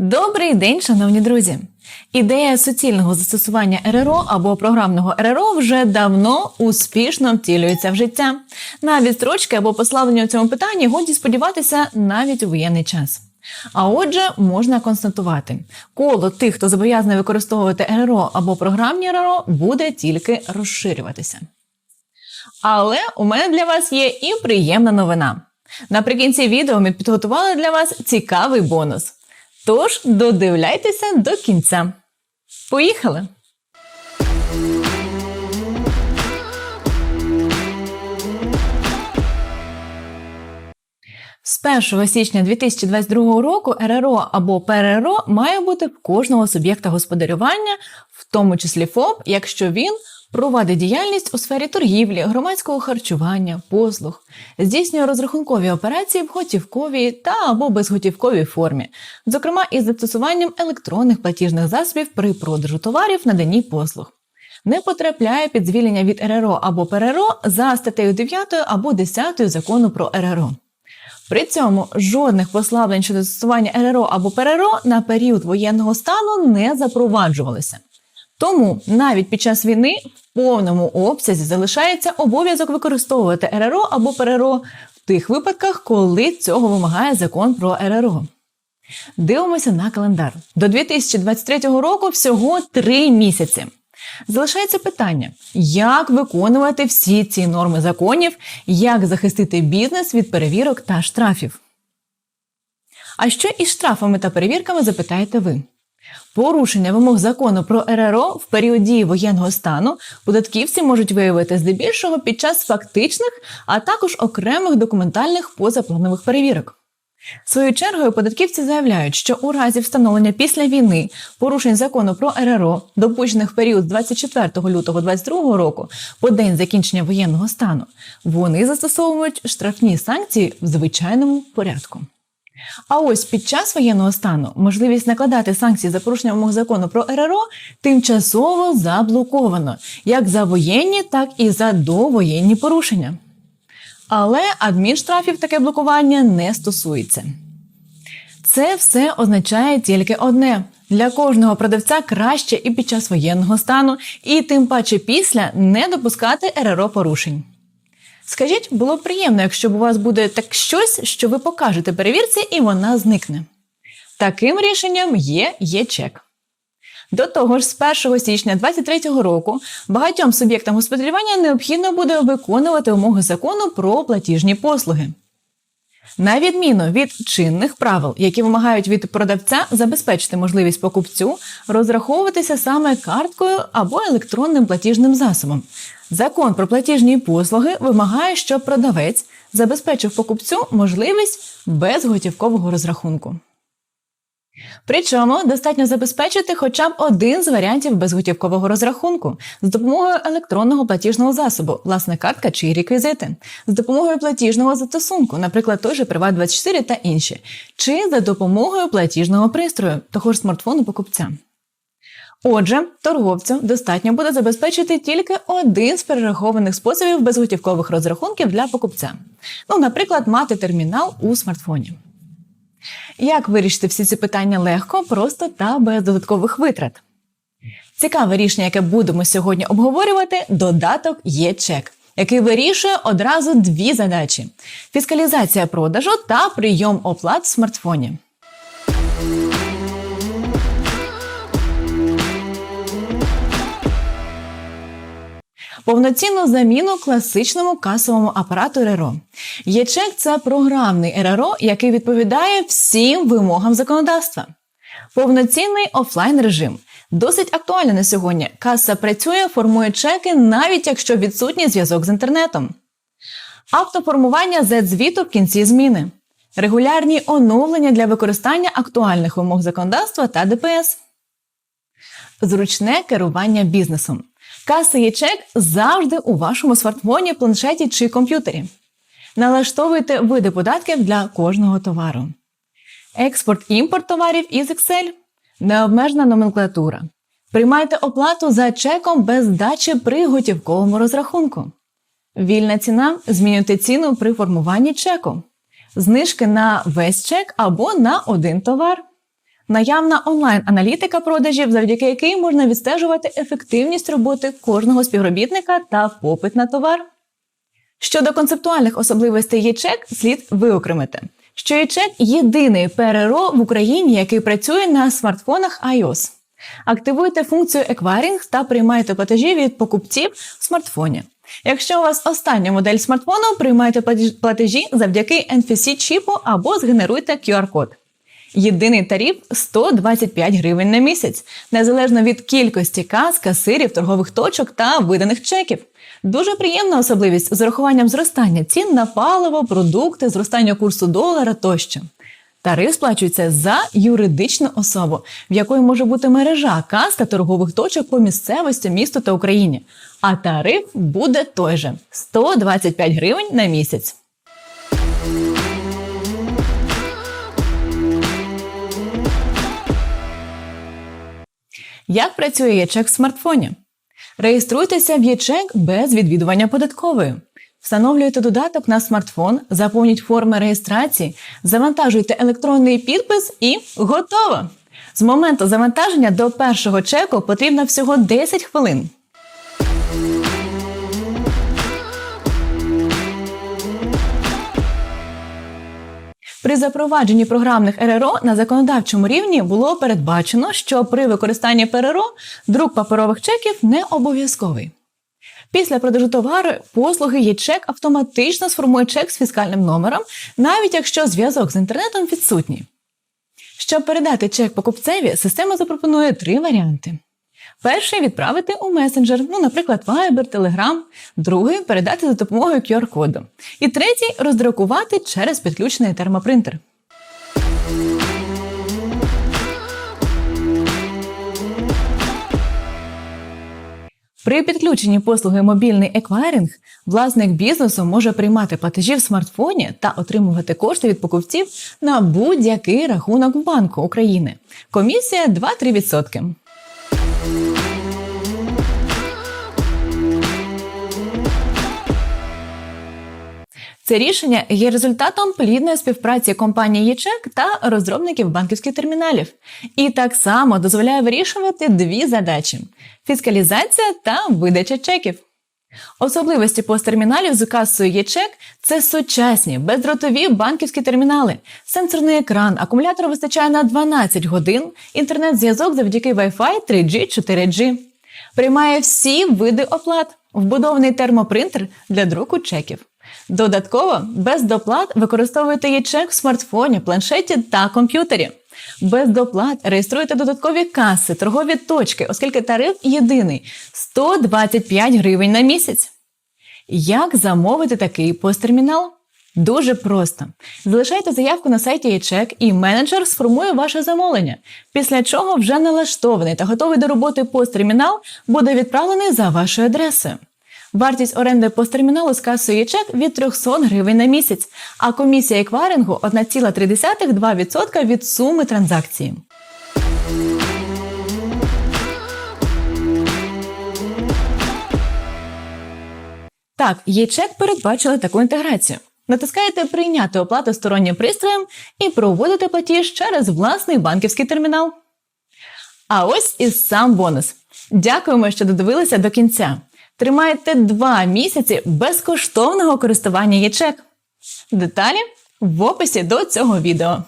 Добрий день, шановні друзі! Ідея суцільного застосування РРО або програмного РРО вже давно успішно втілюється в життя. На відстрочки або послаблення у цьому питанні годі сподіватися навіть у воєнний час. А отже, можна констатувати, коло тих, хто зобов'язаний використовувати РРО або програмні РРО, буде тільки розширюватися. Але у мене для вас є і приємна новина. Наприкінці відео ми підготували для вас цікавий бонус. Тож додивляйтеся до кінця. Поїхали! З 1 січня 2022 року РРО або ПРРО має бути в кожного суб'єкта господарювання, в тому числі ФОП, якщо він провадить діяльність у сфері торгівлі, громадського харчування, послуг, здійснює розрахункові операції в готівковій та або безготівковій формі, зокрема із застосуванням електронних платіжних засобів при продажу товарів наданні послуг. Не потрапляє під звільнення від РРО або ПРРО за статтею 9 або 10 закону про РРО. При цьому жодних послаблень щодо застосування РРО або ПРРО на період воєнного стану не запроваджувалися. Тому навіть під час війни в повному обсязі залишається обов'язок використовувати РРО або ПРРО в тих випадках, коли цього вимагає закон про РРО. Дивимося на календар. До 2023 року всього три місяці. Залишається питання, як виконувати всі ці норми законів, як захистити бізнес від перевірок та штрафів. А що із штрафами та перевірками запитаєте ви? Порушення вимог закону про РРО в період дії воєнного стану податківці можуть виявити здебільшого під час фактичних, а також окремих документальних позапланових перевірок. Своєю чергою податківці заявляють, що у разі встановлення після війни порушень закону про РРО, допущених в період з 24 лютого 2022 року по день закінчення воєнного стану, вони застосовують штрафні санкції в звичайному порядку. А ось під час воєнного стану можливість накладати санкції за порушення вимог закону про РРО тимчасово заблоковано як за воєнні, так і за довоєнні порушення. Але адмінштрафів таке блокування не стосується. Це все означає тільки одне: для кожного продавця краще і під час воєнного стану, і тим паче після не допускати РРО порушень. Скажіть, було б приємно, якщо б у вас буде так щось, що ви покажете перевірці, і вона зникне. Таким рішенням є є чек. До того ж, з 1 січня 2023 року багатьом суб'єктам господарювання необхідно буде виконувати умови закону про платіжні послуги. На відміну від чинних правил, які вимагають від продавця забезпечити можливість покупцю розраховуватися саме карткою або електронним платіжним засобом. Закон про платіжні послуги вимагає, щоб продавець забезпечив покупцю можливість безготівкового розрахунку. Причому достатньо забезпечити хоча б один з варіантів безготівкового розрахунку з допомогою електронного платіжного засобу, власне картка чи реквізити, з допомогою платіжного застосунку, наприклад, той же Приват24 та інші, чи за допомогою платіжного пристрою, того ж смартфону покупця. Отже, торговцю достатньо буде забезпечити тільки один з перерахованих способів безготівкових розрахунків для покупця. Ну, наприклад, мати термінал у смартфоні. Як вирішити всі ці питання легко, просто та без додаткових витрат? Цікаве рішення, яке будемо сьогодні обговорювати, додаток є чек, який вирішує одразу дві задачі: фіскалізація продажу та прийом оплат в смартфоні. Повноцінну заміну класичному касовому апарату РРО. ЄЧЕК – це програмний РРО, який відповідає всім вимогам законодавства. Повноцінний офлайн режим. Досить актуально на сьогодні. Каса працює, формує чеки, навіть якщо відсутній зв'язок з інтернетом. Автоформування Z-звіту в кінці зміни. Регулярні оновлення для використання актуальних вимог законодавства та ДПС. Зручне керування бізнесом. Каса є чек завжди у вашому смартфоні, планшеті чи комп'ютері. Налаштовуйте види податків для кожного товару. Експорт-імпорт товарів із Excel. Необмежена номенклатура. Приймайте оплату за чеком без здачі при готівковому розрахунку. Вільна ціна змінюйте ціну при формуванні чеку. Знижки на весь чек або на один товар. Наявна онлайн-аналітика продажів, завдяки якій можна відстежувати ефективність роботи кожного співробітника та попит на товар. Щодо концептуальних особливостей ЄЧЕК слід виокремити, що ЄЧЕК – єдиний ПРРО в Україні, який працює на смартфонах iOS. Активуйте функцію еквайрінг та приймайте платежі від покупців в смартфоні. Якщо у вас остання модель смартфону, приймайте платежі завдяки NFC-чіпу або згенеруйте QR-код. Єдиний тариф 125 гривень на місяць, незалежно від кількості кас, касирів, торгових точок та виданих чеків. Дуже приємна особливість з урахуванням зростання цін на паливо, продукти, зростання курсу долара тощо. Тариф сплачується за юридичну особу, в якої може бути мережа кас та торгових точок по місцевості, місту та Україні. А тариф буде той же 125 гривень на місяць. Як працює ячек в смартфоні? Реєструйтеся в ячек без відвідування податкової. Встановлюйте додаток на смартфон, заповніть форми реєстрації, завантажуйте електронний підпис і готово! З моменту завантаження до першого чеку потрібно всього 10 хвилин. При запровадженні програмних РРО на законодавчому рівні було передбачено, що при використанні ПРРО друк паперових чеків не обов'язковий. Після продажу товару послуги ЄЧЕК автоматично сформує чек з фіскальним номером, навіть якщо зв'язок з інтернетом відсутній. Щоб передати чек покупцеві, система запропонує три варіанти. Перший відправити у месенджер, ну, наприклад, Viber, Telegram. Другий передати за допомогою QR-коду. І третій роздрукувати через підключений термопринтер. При підключенні послуги мобільний еквайринг власник бізнесу може приймати платежі в смартфоні та отримувати кошти від покупців на будь-який рахунок в Банку України. Комісія 2-3%. Це рішення є результатом плідної співпраці компанії ЄЧЕК та розробників банківських терміналів, і так само дозволяє вирішувати дві задачі: фіскалізація та видача чеків. Особливості посттерміналів з касою ЄЧЕК – це сучасні бездротові банківські термінали, сенсорний екран, акумулятор вистачає на 12 годин, інтернет-зв'язок завдяки Wi-Fi 3G, 4G. Приймає всі види оплат, вбудований термопринтер для друку чеків. Додатково без доплат використовуєте ЄЧЕК в смартфоні, планшеті та комп'ютері. Без доплат реєструєте додаткові каси, торгові точки, оскільки тариф єдиний 125 гривень на місяць. Як замовити такий посттермінал? Дуже просто. Залишайте заявку на сайті ЄЧЕК і менеджер сформує ваше замовлення, після чого вже налаштований та готовий до роботи посттермінал буде відправлений за вашою адресою. Вартість оренди посттерміналу з касою ЄЧЕК від 300 гривень на місяць, а комісія еквайрингу 1,3-2% від суми транзакції. Так, ЄЧЕК передбачили таку інтеграцію. Натискаєте Прийняти оплату стороннім пристроєм і проводите платіж через власний банківський термінал. А ось і сам бонус. Дякуємо, що додивилися до кінця. Тримаєте два місяці безкоштовного користування ячек. Деталі в описі до цього відео.